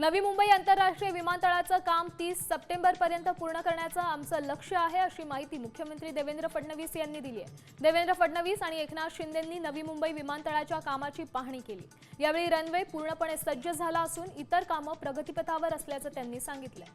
नवी मुंबई आंतरराष्ट्रीय विमानतळाचं काम तीस सप्टेंबरपर्यंत पूर्ण करण्याचं आमचं लक्ष्य आहे अशी माहिती मुख्यमंत्री देवेंद्र फडणवीस यांनी दिली आहे. देवेंद्र फडणवीस आणि एकनाथ शिंदेंनी नवी मुंबई विमानतळाच्या कामाची पाहणी केली. यावेळी रनवे पूर्णपणे सज्ज झाला असून इतर कामं प्रगतीपथावर असल्याचं त्यांनी सांगितलंय.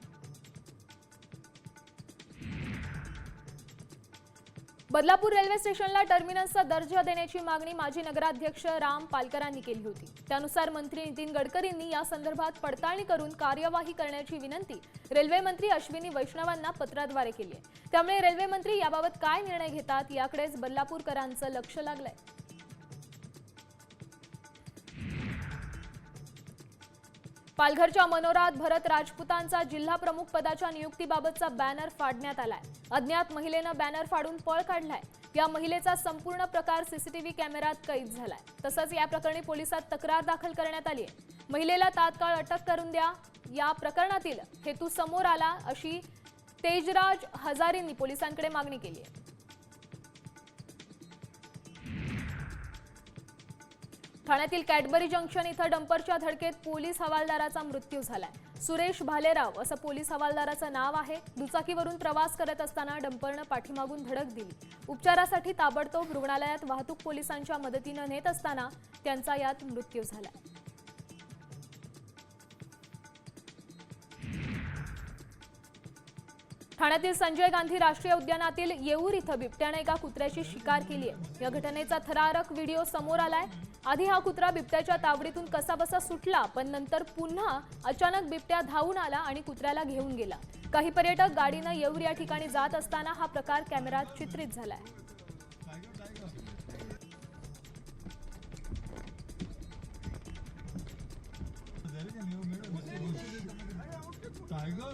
बदलापूर रेल्वे स्टेशनला टर्मिनसचा दर्जा देण्याची मागणी माजी नगराध्यक्ष राम पालकरांनी केली होती. त्यानुसार मंत्री नितीन गडकरींनी या संदर्भात पडताळणी करून कार्यवाही करण्याची विनंती रेल्वे मंत्री अश्विनी वैष्णवांना पत्राद्वारे केली आहे. त्यामुळे रेल्वे मंत्री याबाबत काय निर्णय घेतात याकडेच बदलापूरकरांचं लक्ष लागलंय. पालघरच्या मनोरात भरत राजपुतांचा जिल्हा प्रमुख पदाच्या नियुक्तीबाबतचा बॅनर फाडण्यात आलाय. अज्ञात महिलेनं बॅनर फाडून पळ काढलाय. या महिलेचा संपूर्ण प्रकार सीसीटीव्ही कॅमेऱ्यात कैद झालाय. तसंच या प्रकरणी पोलिसात तक्रार दाखल करण्यात आली आहे महिलेला तात्काळ अटक करून द्या. या प्रकरणातील हेतू समोर आला अशी तेजराज हजारेंनी पोलिसांकडे मागणी केली आहे ठाण्यातील कॅडबरी जंक्शन इथं डंपरच्या धडकेत पोलीस हवालदाराचा मृत्यू झालाय. सुरेश भालेराव असं पोलीस हवालदाराचं नाव आहे. दुचाकीवरून प्रवास करत असताना डंपरनं पाठीमागून धडक दिली. उपचारासाठी ताबडतोब रुग्णालयात वाहतूक पोलिसांच्या मदतीनं नेत असताना त्यांचा यात मृत्यू झालाय. ठाण्यातील संजय गांधी राष्ट्रीय उद्यानातील येऊर इथं बिबट्याने एका कुत्र्याची शिकार केली आहे. या घटनेचा थरारक व्हिडिओ समोर आलाय. आधी हा कुत्रा बिबट्याच्या तावडीतून कसाबसा सुटला पण नंतर पुन्हा अचानक बिबट्या धावून आला आणि कुत्र्याला घेऊन गेला. काही पर्यटक गाडीनं येऊर या ठिकाणी जात असताना हा प्रकार कॅमेऱ्यात चित्रित झालाय. टायगर